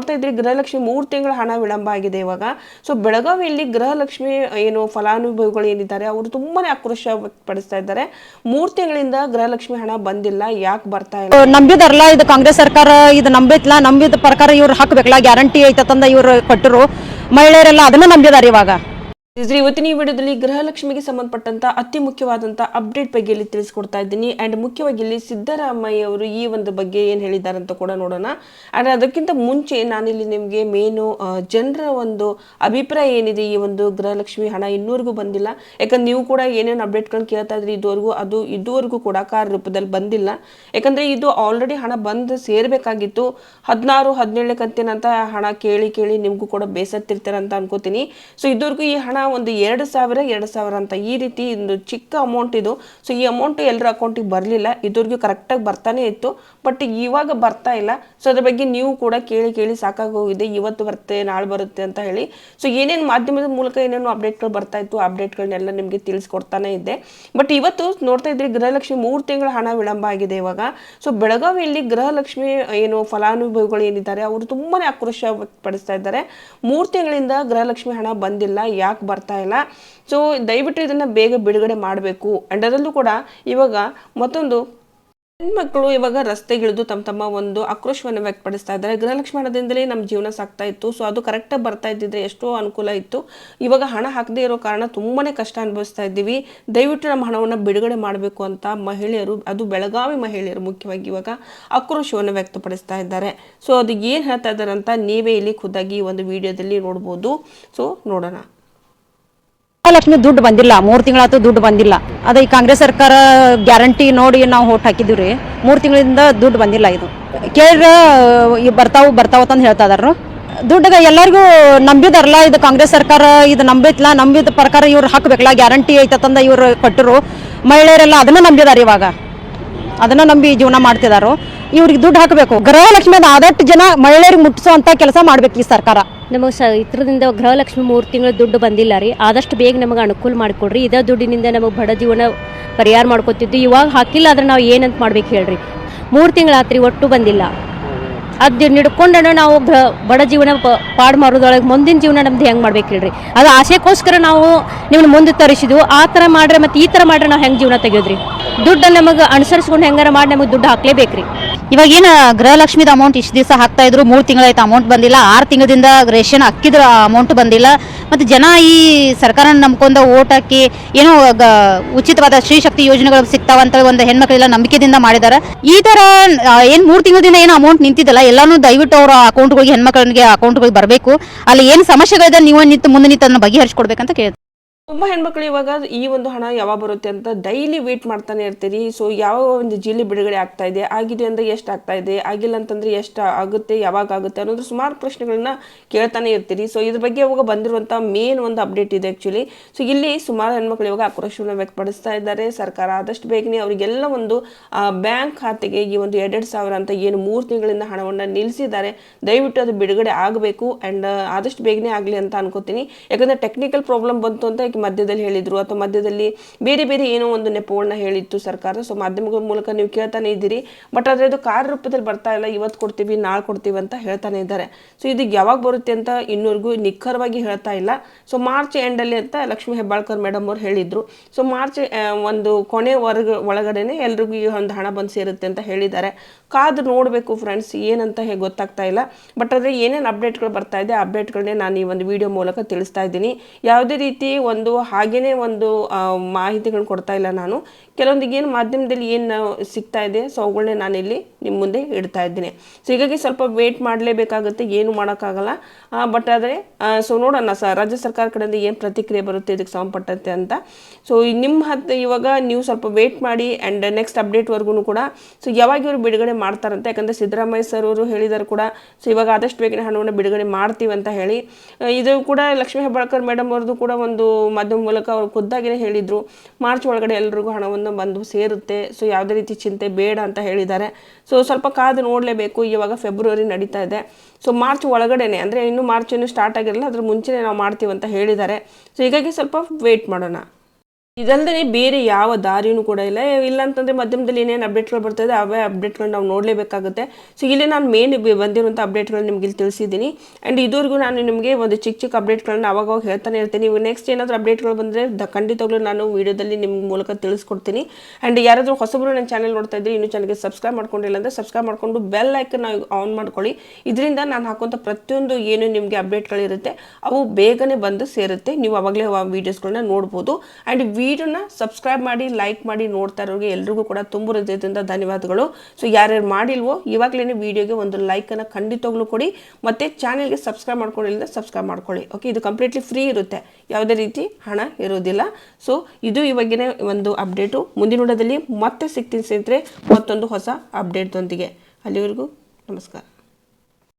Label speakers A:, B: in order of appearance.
A: ನೋಡ್ತಾ ಇದ್ರಿ, ಗೃಹಲಕ್ಷ್ಮಿ ಮೂರು ತಿಂಗಳ ಹಣ ವಿಳಂಬ ಆಗಿದೆ ಇವಾಗ. ಸೊ ಬೆಳಗಾವಿಯಲ್ಲಿ ಗೃಹಲಕ್ಷ್ಮಿ ಏನು ಫಲಾನುಭವಿಗಳು ಏನಿದ್ದಾರೆ, ಅವರು ತುಂಬಾನೇ ಆಕ್ರೋಶ ವ್ಯಕ್ತಪಡಿಸ್ತಾ ಇದ್ದಾರೆ. ಮೂರು ತಿಂಗಳಿಂದ ಗೃಹಲಕ್ಷ್ಮಿ ಹಣ ಬಂದಿಲ್ಲ, ಯಾಕೆ ಬರ್ತಾ ಇಲ್ಲ?
B: ನಂಬಿದಾರಲ್ಲ, ಇದು ಕಾಂಗ್ರೆಸ್ ಸರ್ಕಾರ, ಇದು ನಂಬಿತ್ಲ ನಂಬಿದ ಪ್ರಕಾರ ಇವ್ರು ಹಾಕ್ಬೇಕಲ್ಲ, ಗ್ಯಾರಂಟಿ ಐತಂದ ಇವ್ರು ಕೊಟ್ಟರು. ಮಹಿಳೆಯರೆಲ್ಲ ಅದನ್ನ ನಂಬಿದಾರೆ ಇವಾಗ.
A: ಇದ್ರಿ, ಇವತ್ತಿನ ಈ ವಿಡಿಯೋದಲ್ಲಿ ಗೃಹಲಕ್ಷ್ಮಿಗೆ ಸಂಬಂಧಪಟ್ಟಂತ ಅತಿ ಮುಖ್ಯವಾದಂತಹ ಅಪ್ಡೇಟ್ ಬಗ್ಗೆ ಇಲ್ಲಿ ತಿಳಿಸ್ಕೊಡ್ತಾ ಇದ್ದೀನಿ. ಅಂಡ್ ಮುಖ್ಯವಾಗಿ ಇಲ್ಲಿ ಸಿದ್ದರಾಮಯ್ಯ ಅವರು ಈ ಒಂದು ಬಗ್ಗೆ ಏನು ಹೇಳಿದ್ದಾರೆ ಅಂತ ಕೂಡ ನೋಡೋಣ. ಅಂಡ್ ಅದಕ್ಕಿಂತ ಮುಂಚೆ ನಾನಿಲ್ಲಿ ನಿಮಗೆ ಮೇನು ಜನರ ಒಂದು ಅಭಿಪ್ರಾಯ ಏನಿದೆ ಈ ಒಂದು ಗೃಹಲಕ್ಷ್ಮಿ ಹಣ ಇನ್ನೂವರೆಗೂ ಬಂದಿಲ್ಲ. ಯಾಕಂದ್ರೆ ನೀವು ಕೂಡ ಏನೇನು ಅಪ್ಡೇಟ್ಗಳನ್ನ ಕೇಳ್ತಾ ಇದ್ರಿ ಇದುವರೆಗೂ, ಅದು ಇದುವರೆಗೂ ಕೂಡ ಕಾರ್ ರೂಪದಲ್ಲಿ ಬಂದಿಲ್ಲ. ಯಾಕಂದ್ರೆ ಇದು ಆಲ್ರೆಡಿ ಹಣ ಬಂದು ಸೇರಬೇಕಾಗಿತ್ತು. ಹದಿನಾರು, ಹದಿನೇಳನೇ ಕಂತಿನಂತ ಹಣ ಕೇಳಿ ಕೇಳಿ ನಿಮಗೂ ಕೂಡ ಬೇಸತ್ತಿರ್ತಾರೆ ಅಂತ ಅನ್ಕೋತೀನಿ. ಸೊ ಇದುವರೆಗೂ ಈ ಹಣ ಒಂದು ಎರಡು ಸಾವಿರ ಎರಡು ಸಾವಿರ ಅಂತ ಈ ರೀತಿ ಒಂದು ಚಿಕ್ಕ ಅಮೌಂಟ್ ಇದು. ಸೊ ಈ ಅಮೌಂಟ್ ಎಲ್ಲರ ಅಕೌಂಟಿಗೆ ಬರಲಿಲ್ಲ. ಇದುವರೆಗೂ ಕರೆಕ್ಟಾಗಿ ಬರ್ತಾನೆ ಇತ್ತು. ಬಟ್ ಇವಾಗ ಬರ್ತಾ ಇಲ್ಲ. ಸೊ ಅದ್ರ ಬಗ್ಗೆ ನೀವು ಕೂಡ ಕೇಳಿ ಕೇಳಿ ಸಾಕಾಗಿ ಹೋಗಿದೆ ಇವತ್ತು ಬರುತ್ತೆ, ನಾಳೆ ಬರುತ್ತೆ ಅಂತ ಹೇಳಿ. ಸೊ ಏನೇನು ಮಾಧ್ಯಮದ ಮೂಲಕ ಏನೇನು ಅಪ್ಡೇಟ್ಗಳು ಬರ್ತಾ ಇತ್ತು ಅಪ್ಡೇಟ್ಗಳನ್ನೆಲ್ಲ ನಿಮಗೆ ತಿಳಿಸ್ಕೊಡ್ತಾನೆ ಇದ್ದೆ. ಬಟ್ ಇವತ್ತು ನೋಡ್ತಾ ಇದ್ರಿ, ಗೃಹಲಕ್ಷ್ಮಿ ಮೂರು ತಿಂಗಳ ಹಣ ವಿಳಂಬ ಆಗಿದೆ ಇವಾಗ. ಸೊ ಬೆಳಗಾವಿಯಲ್ಲಿ ಗೃಹಲಕ್ಷ್ಮಿ ಏನು ಫಲಾನುಭವಿಗಳು ಏನಿದ್ದಾರೆ, ಅವರು ತುಂಬಾನೇ ಆಕ್ರೋಶ ವ್ಯಕ್ತಪಡಿಸ್ತಾ ಇದ್ದಾರೆ. ಮೂರು ತಿಂಗಳಿಂದ ಗೃಹಲಕ್ಷ್ಮಿ ಹಣ ಬಂದಿಲ್ಲ. ಯಾಕೆ ಬರ್ತಾ ಇಲ್ಲ. ಸೊ ದಯವಿಟ್ಟು ಇದನ್ನು ಬೇಗ ಬಿಡುಗಡೆ ಮಾಡಬೇಕು. ಆ್ಯಂಡ್ ಅದರಲ್ಲೂ ಕೂಡ ಇವಾಗ ಮತ್ತೊಂದು ಹೆಣ್ಮಕ್ಳು ಇವಾಗ ರಸ್ತೆಗಿಳಿದು ತಮ್ಮ ತಮ್ಮ ಒಂದು ಆಕ್ರೋಶವನ್ನು ವ್ಯಕ್ತಪಡಿಸ್ತಾ ಇದ್ದಾರೆ. ಗೃಹಲಕ್ಷ್ಮಣದಿಂದಲೇ ನಮ್ಮ ಜೀವನ ಸಾಕ್ತಾ ಇತ್ತು. ಸೊ ಅದು ಕರೆಕ್ಟಾಗಿ ಬರ್ತಾ ಇದ್ದಿದ್ರೆ ಎಷ್ಟೋ ಅನುಕೂಲ ಇತ್ತು. ಇವಾಗ ಹಣ ಹಾಕದೇ ಇರೋ ಕಾರಣ ತುಂಬಾ ಕಷ್ಟ ಅನುಭವಿಸ್ತಾ ಇದ್ದೀವಿ. ದಯವಿಟ್ಟು ನಮ್ಮ ಹಣವನ್ನು ಬಿಡುಗಡೆ ಮಾಡಬೇಕು ಅಂತ ಮಹಿಳೆಯರು, ಅದು ಬೆಳಗಾವಿ ಮಹಿಳೆಯರು ಮುಖ್ಯವಾಗಿ ಇವಾಗ ಆಕ್ರೋಶವನ್ನು ವ್ಯಕ್ತಪಡಿಸ್ತಾ ಇದ್ದಾರೆ. ಸೊ ಅದು ಏನು ಹೇಳ್ತಾ ಇದ್ದಾರೆ ಅಂತ ನೀವೇ ಇಲ್ಲಿ ಖುದ್ದಾಗಿ ಒಂದು ವಿಡಿಯೋದಲ್ಲಿ ನೋಡ್ಬೋದು. ಸೊ ನೋಡೋಣ.
B: ಲಕ್ಷ್ಮಿ ದುಡ್ಡು ಬಂದಿಲ್ಲ. ಮೂರು ತಿಂಗಳಾತು ದುಡ್ಡು ಬಂದಿಲ್ಲ. ಅದೇ ಈ ಕಾಂಗ್ರೆಸ್ ಸರ್ಕಾರ ಗ್ಯಾರಂಟಿ ನೋಡಿ ನಾವು ಹಾಕಿದ್ದೀವಿ ರೀ ಮೂರು ತಿಂಗಳಿಂದ ದುಡ್ಡು ಬಂದಿಲ್ಲ ಇದು. ಕೇಳ್ರ ಬರ್ತಾವು, ಬರ್ತಾವ ಅಂತ ಹೇಳ್ತಾ ಇದಾರ ದುಡ್ಡು ಎಲ್ಲರಿಗೂ ನಂಬಿದಾರಲ್ಲ ಇದು ಕಾಂಗ್ರೆಸ್ ಸರ್ಕಾರ, ಇದು ನಂಬಿತ್ಲ ನಂಬಿದ ಪ್ರಕಾರ ಇವ್ರು ಹಾಕ್ಬೇಕಲ್ಲ, ಗ್ಯಾರಂಟಿ ಐತಂದ ಇವ್ರು ಕೊಟ್ಟರು. ಮಹಿಳೆಯರೆಲ್ಲ ಅದನ್ನ ನಂಬಿದಾರೆ ಇವಾಗ. ಅದನ್ನ ನಂಬಿ ಜೀವನ ಮಾಡ್ತಿದಾರು. ಇವ್ರಿಗೆ ದುಡ್ಡು ಹಾಕಬೇಕು. ಗೃಹಲಕ್ಷ್ಮಿ ಆದಷ್ಟು ಜನ ಮಹಿಳೆಯರಿಗೆ ಮುಟ್ಟಿಸುವಂತ ಕೆಲಸ ಮಾಡ್ಬೇಕು ಈ ಸರ್ಕಾರ.
C: ನಮಗೆ ಸ ಇತ್ರದಿಂದ ಗೃಹಲಕ್ಷ್ಮಿ ಮೂರು ತಿಂಗಳು ದುಡ್ಡು ಬಂದಿಲ್ಲ ರೀ. ಆದಷ್ಟು ಬೇಗ ನಮಗೆ ಅನುಕೂಲ ಮಾಡಿಕೊಡ್ರಿ. ಇದೇ ದುಡ್ಡಿನಿಂದ ನಮಗೆ ಬಡ ಜೀವನ ಪರಿಹಾರ ಮಾಡ್ಕೊತಿದ್ದು ಇವಾಗ ಹಾಕಿಲ್ಲ ಆದ್ರೆ ನಾವು ಏನಂತ ಮಾಡ್ಬೇಕು ಹೇಳ್ರಿ. ಮೂರು ತಿಂಗಳಾತ್ರಿ ಒಟ್ಟು ಬಂದಿಲ್ಲ. ಅದು ನಿಡ್ಕೊಂಡು ನಾವು ಬಡ ಜೀವನ ಪಾಡು ಮಾಡೋದ್ರೊಳಗೆ ಮುಂದಿನ ಜೀವನ ನಮ್ದು ಹೆಂಗೆ ಮಾಡ್ಬೇಕು ಹೇಳ್ರಿ ಅದು ಆಸೆಗೋಸ್ಕರ ನಾವು ನಿಮ್ಮನ್ನ ಮುಂದೆ ತರಿಸಿದ್ವು. ಆ ಥರ ಮಾಡ್ರೆ ಮತ್ತು ಈ ಥರ ಮಾಡ್ರೆ ನಾವು ಹೆಂಗೆ ಜೀವನ ತೆಗೆಯೋದ್ರಿ? ದುಡ್ಡು ನಮಗೆ ಅನುಸರಿಸ್ಕೊಂಡು ಹೆಂಗಾರ ಮಾಡಿ ನಮಗೆ ದುಡ್ಡು ಹಾಕ್ಲೇಬೇಕ್ರಿ.
D: ಇವಾಗ ಏನು ಗೃಹಲಕ್ಷ್ಮಿದ ಅಮೌಂಟ್ ಇಷ್ಟು ದಿವಸ ಹಾಕ್ತಾ ಇದ್ರು, ಮೂರು ತಿಂಗಳಾಯ್ತು ಅಮೌಂಟ್ ಬಂದಿಲ್ಲ, ಆರು ತಿಂಗಳಿಂದ ರೇಷನ್ ಅಕ್ಕಿದ್ರ ಅಮೌಂಟ್ ಬಂದಿಲ್ಲ. ಮತ್ತು ಜನ ಈ ಸರ್ಕಾರ ನಂಬ್ಕೊಂಡ ಓಟ್ ಹಾಕಿ ಏನೋ ಉಚಿತವಾದ ಶ್ರೀ ಶಕ್ತಿ ಯೋಜನೆಗಳು ಸಿಗ್ತಾವಂತ ಒಂದು ಹೆಣ್ಮಕ್ಳೆಲ್ಲ ನಂಬಿಕೆದಿಂದ ಮಾಡಿದ್ದಾರೆ ಈ ತರ ಏನ್ ಮೂರು ತಿಂಗಳಿಂದ ಏನು ಅಮೌಂಟ್ ನಿಂತಿದ್ದಲ್ಲ ಎಲ್ಲಾನು ದಯವಿಟ್ಟು ಅವರ ಅಕೌಂಟ್ಗಳಿಗೆ ಹೆಣ್ಮಕ್ಳಿಗೆ ಅಕೌಂಟ್ಗಳಿಗೆ ಬರಬೇಕು. ಅಲ್ಲಿ ಏನು ಸಮಸ್ಯೆಗಳಿದೆ, ನೀವು ನಿಂತು ಮುಂದೆ ನಿಂತು ಅದನ್ನ ಬಗೆಹರಿಸ್ಕೊಡ್ಬೇಕಂತ ಕೇಳ್ತೀನಿ.
A: ತುಂಬಾ ಹೆಣ್ಮಕ್ಳು ಇವಾಗ ಈ ಒಂದು ಹಣ ಯಾವಾಗ ಬರುತ್ತೆ ಅಂತ ಡೈಲಿ ವೇಟ್ ಮಾಡ್ತಾನೆ ಇರ್ತೀರಿ. ಸೊ ಯಾವ ಒಂದು ಜೀಲಿ ಬಿಡುಗಡೆ ಆಗ್ತಾ ಇದೆ? ಆಗಿದೆ ಅಂದರೆ ಎಷ್ಟು ಆಗ್ತಾ ಇದೆ? ಆಗಿಲ್ಲ ಅಂತಂದ್ರೆ ಎಷ್ಟು ಆಗುತ್ತೆ? ಯಾವಾಗ ಆಗುತ್ತೆ ಅನ್ನೋದು ಸುಮಾರು ಪ್ರಶ್ನೆಗಳನ್ನ ಕೇಳ್ತಾನೆ ಇರ್ತೀರಿ. ಸೊ ಇದ್ರ ಬಗ್ಗೆ ಇವಾಗ ಬಂದಿರುವಂಥ ಮೇನ್ ಒಂದು ಅಪ್ಡೇಟ್ ಇದೆ ಆ್ಯಕ್ಚುಲಿ ಸೊ ಇಲ್ಲಿ ಸುಮಾರು ಹೆಣ್ಮಕ್ಳು ಇವಾಗ ಆಕ್ರೋಶವನ್ನು ವ್ಯಕ್ತಪಡಿಸ್ತಾ ಇದ್ದಾರೆ. ಸರ್ಕಾರ ಆದಷ್ಟು ಬೇಗನೆ ಅವರಿಗೆಲ್ಲ ಒಂದು ಬ್ಯಾಂಕ್ ಖಾತೆಗೆ ಈ ಒಂದು ಎರಡೆರಡು ಸಾವಿರ ಅಂತ ಏನು ಮೂರು ತಿಂಗಳಿಂದ ಹಣವನ್ನು ನಿಲ್ಲಿಸಿದ್ದಾರೆ ದಯವಿಟ್ಟು ಅದು ಬಿಡುಗಡೆ ಆಗಬೇಕು. ಆ್ಯಂಡ್ ಆದಷ್ಟು ಬೇಗನೆ ಆಗಲಿ ಅಂತ ಅನ್ಕೋತೀನಿ. ಯಾಕಂದ್ರೆ ಟೆಕ್ನಿಕಲ್ ಪ್ರಾಬ್ಲಮ್ ಬಂತು ಅಂತ ಮಧ್ಯದಲ್ಲಿ ಹೇಳಿದ್ರು ಅಥವಾ ಮಧ್ಯದಲ್ಲಿ ಬೇರೆ ಬೇರೆ ಏನೋ ಒಂದು ನೆಪಗಳನ್ನ ಹೇಳಿತ್ತು ಸರ್ಕಾರ. ಸೊ ಮಾಧ್ಯಮಗಳ ಮೂಲಕ ನೀವು ಕೇಳ್ತಾನೆ ಇದ್ದೀರಿ. ಬಟ್ ಆದರೆ ಅದು ರೂಪದಲ್ಲಿ ಬರ್ತಾ ಇಲ್ಲ. ಇವತ್ತು ಕೊಡ್ತೀವಿ, ನಾಳೆ ಕೊಡ್ತೀವಿ ಅಂತ ಹೇಳ್ತಾನೆ ಇದ್ದಾರೆ. ಸೊ ಇದಕ್ಕೆ ಯಾವಾಗ ಬರುತ್ತೆ ಅಂತ ಇನ್ನೂರಿಗೂ ನಿಖರವಾಗಿ ಹೇಳ್ತಾ ಇಲ್ಲ. ಸೊ ಮಾರ್ಚ್ ಎಂಡಲ್ಲಿ ಅಂತ ಲಕ್ಷ್ಮೀ ಹೆಬ್ಬಾಳ್ಕರ್ ಮೇಡಮ್ ಅವ್ರು ಹೇಳಿದ್ರು. ಸೊ ಮಾರ್ಚ್ ಒಂದು ಕೊನೆ ವರ್ಗ ಒಳಗಡೆನೆ ಎಲ್ರಿಗೂ ಒಂದು ಹಣ ಬಂದು ಸೇರುತ್ತೆ ಅಂತ ಹೇಳಿದ್ದಾರೆ. ಕಾದು ನೋಡಬೇಕು ಫ್ರೆಂಡ್ಸ್ ಏನಂತ ಹೇಗೆ ಗೊತ್ತಾಗ್ತಾ ಇಲ್ಲ. ಬಟ್ ಆದರೆ ಏನೇನು ಅಪ್ಡೇಟ್ಗಳು ಬರ್ತಾ ಇದೆ ಅಪ್ಡೇಟ್ಗಳನ್ನೇ ನಾನು ಈ ಒಂದು ವಿಡಿಯೋ ಮೂಲಕ ತಿಳಿಸ್ತಾ ಇದ್ದೀನಿ. ಯಾವುದೇ ರೀತಿ ಒಂದು ಹಾಗೇನೇ ಒಂದು ಆ, ಮಾಹಿತಿಗಳನ್ನ ಕೊಡ್ತಾ ಇಲ್ಲ ನಾನು. ಕೆಲವೊಂದಿಗೆ ಏನು ಮಾಧ್ಯಮದಲ್ಲಿ ಏನು ಸಿಗ್ತಾ ಇದೆ, ಸೊ ಅವುಗಳನ್ನೇ ನಾನಿಲ್ಲಿ ನಿಮ್ಮ ಮುಂದೆ ಇಡ್ತಾ ಇದ್ದೀನಿ. ಸೊ ಹೀಗಾಗಿ ಸ್ವಲ್ಪ ವೇಟ್ ಮಾಡಲೇಬೇಕಾಗುತ್ತೆ, ಏನು ಮಾಡೋಕ್ಕಾಗಲ್ಲ. ಬಟ್ ಆದರೆ ಸೊ ನೋಡೋಣ ಸ, ರಾಜ್ಯ ಸರ್ಕಾರ ಕಡೆಯಿಂದ ಏನು ಪ್ರತಿಕ್ರಿಯೆ ಬರುತ್ತೆ, ಇದಕ್ಕೆ ಸಂಬಂಧಪಟ್ಟಂತೆ ಅಂತ. ಸೊ ನಿಮ್ಮ ಹತ್ತು ಇವಾಗ ನೀವು ಸ್ವಲ್ಪ ವೇಟ್ ಮಾಡಿ ಆ್ಯಂಡ್ ನೆಕ್ಸ್ಟ್ ಅಪ್ಡೇಟ್ವರೆಗೂ ಕೂಡ ಸೊ ಯಾವಾಗ ಇವರು ಬಿಡುಗಡೆ ಮಾಡ್ತಾರಂತೆ, ಯಾಕಂದರೆ ಸಿದ್ದರಾಮಯ್ಯ ಸರ್ ಅವರು ಹೇಳಿದ್ದಾರೆ ಕೂಡ ಸೊ ಇವಾಗ ಆದಷ್ಟು ಬೇಗನೆ ಹಣವನ್ನು ಬಿಡುಗಡೆ ಮಾಡ್ತೀವಿ ಅಂತ ಹೇಳಿ. ಇದು ಕೂಡ ಲಕ್ಷ್ಮೀ ಹೆಬ್ಬಾಳ್ಕರ್ ಮೇಡಮ್ ಅವ್ರದ್ದು ಕೂಡ ಒಂದು ಮಾಧ್ಯಮ ಮೂಲಕ ಅವರು ಖುದ್ದಾಗಿನೇ ಹೇಳಿದರು. ಮಾರ್ಚ್ ಒಳಗಡೆ ಎಲ್ಲರಿಗೂ ಹಣವನ್ನು ಬಂದು ಸೇರುತ್ತೆ. ಸೊ ಯಾವುದೇ ರೀತಿ ಚಿಂತೆ ಬೇಡ ಅಂತ ಹೇಳಿದ್ದಾರೆ. ಸೊ ಸ್ವಲ್ಪ ಕಾದು ನೋಡಲೇಬೇಕು. ಇವಾಗ ಫೆಬ್ರವರಿ ನಡೀತಾ ಇದೆ. ಸೊ ಮಾರ್ಚ್ ಒಳಗಡೆನೆ, ಅಂದರೆ ಇನ್ನೂ ಮಾರ್ಚ್ ಇನ್ನೂ ಸ್ಟಾರ್ಟ್ ಆಗಿರಲ್ಲ, ಅದ್ರ ಮುಂಚೆನೇ ನಾವು ಮಾಡ್ತೀವಿ ಅಂತ ಹೇಳಿದ್ದಾರೆ. ಸೊ ಹೀಗಾಗಿ ಸ್ವಲ್ಪ ವೇಟ್ ಮಾಡೋಣ. ಇದಲ್ಲದೆ ಬೇರೆ ಯಾವ ದಾರಿಯೂ ಕೂಡ ಇಲ್ಲ. ಇಲ್ಲ ಅಂತಂದ್ರೆ ಮಧ್ಯಮದಲ್ಲಿ ಏನೇನು ಅಪ್ಡೇಟ್ಗಳು ಬರ್ತದೆ ಅವೇ ಅಪ್ಡೇಟ್ಗಳು ನಾವು ನೋಡಲೇಬೇಕಾಗುತ್ತೆ. ಸೊ ಇಲ್ಲಿ ನಾನು ಮೇನ್ ಬಂದಿರುವಂಥ ಅಪ್ಡೇಟ್ಗಳನ್ನ ನಿಮಗೆ ಇಲ್ಲಿ ತಿಳಿಸಿದ್ದೀನಿ. ಆ್ಯಂಡ್ ಇದುವರೆಗೂ ನಾನು ನಿಮಗೆ ಒಂದು ಚಿಕ್ಕ ಚಿಕ್ಕ ಅಪ್ಡೇಟ್ಗಳನ್ನ ಅವಾಗವಾಗ ಹೇಳ್ತಾನೆ ಇರ್ತೀನಿ. ನೀವು ನೆಕ್ಸ್ಟ್ ಏನಾದರೂ ಅಪ್ಡೇಟ್ಗಳು ಬಂದರೆ ಖಂಡಿತವಾಗ್ಲೂ ನಾನು ವೀಡಿಯೋದಲ್ಲಿ ನಿಮ್ಮ ಮೂಲಕ ತಿಳಿಸ್ಕೊಡ್ತೀನಿ. ಆ್ಯಂಡ್ ಯಾರಾದರೂ ಹೊಸಬರು ನನ್ನ ಚಾನಲ್ ನೋಡ್ತಾ ಇದ್ರೆ ಇನ್ನೂ ಚಾನಲ್ಗೆ ಸಬ್ಸ್ಕ್ರೈಬ್ ಮಾಡ್ಕೊಂಡಿಲ್ಲ ಅಂದರೆ ಸಬ್ಸ್ಕ್ರೈಬ್ ಮಾಡ್ಕೊಂಡು ಬೆಲ್ ಐಕನ್ ಆನ್ ಮಾಡ್ಕೊಳ್ಳಿ. ಇದರಿಂದ ನಾನು ಹಾಕುವಂಥ ಪ್ರತಿಯೊಂದು ಏನು ನಿಮಗೆ ಅಪ್ಡೇಟ್ಗಳಿರುತ್ತೆ ಅವು ಬೇಗನೆ ಬಂದು ಸೇರುತ್ತೆ. ನೀವು ಅವಾಗಲೇ ವೀಡಿಯೋಸ್ಗಳನ್ನ ನೋಡ್ಬೋದು. ಆ್ಯಂಡ್ ವಿಡಿಯೋನ ಸಬ್ಸ್ಕ್ರೈಬ್ ಮಾಡಿ, ಲೈಕ್ ಮಾಡಿ ನೋಡ್ತಾ ಇರೋರಿಗೆ ಎಲ್ರಿಗೂ ಕೂಡ ತುಂಬ ಹೃದಯದಿಂದ ಧನ್ಯವಾದಗಳು. ಸೊ ಯಾರ್ಯಾರು ಮಾಡಿಲ್ವೋ ಇವಾಗಲೇ ವಿಡಿಯೋಗೆ ಒಂದು ಲೈಕನ್ನು ಖಂಡಿತವಾಗ್ಲೂ ಕೊಡಿ. ಮತ್ತು ಚಾನೆಲ್ಗೆ ಸಬ್ಸ್ಕ್ರೈಬ್ ಮಾಡ್ಕೊಂಡಿಲ್ಲ ಸಬ್ಸ್ಕ್ರೈಬ್ ಮಾಡ್ಕೊಳ್ಳಿ. ಓಕೆ ಇದು ಕಂಪ್ಲೀಟ್ಲಿ ಫ್ರೀ ಇರುತ್ತೆ. ಯಾವುದೇ ರೀತಿ ಹಣ ಇರೋದಿಲ್ಲ ಸೊ ಇದು ಇವಾಗಿನ ಒಂದು ಅಪ್ಡೇಟು ಮುಂದಿನ ಮತ್ತೆ ಸಿಗ್ತೀನಿ ಸ್ನೇಹಿತರೆ. ಮತ್ತೊಂದು ಹೊಸ ಅಪ್ಡೇಟ್ದೊಂದಿಗೆ ಅಲ್ಲಿವರೆಗೂ ನಮಸ್ಕಾರ.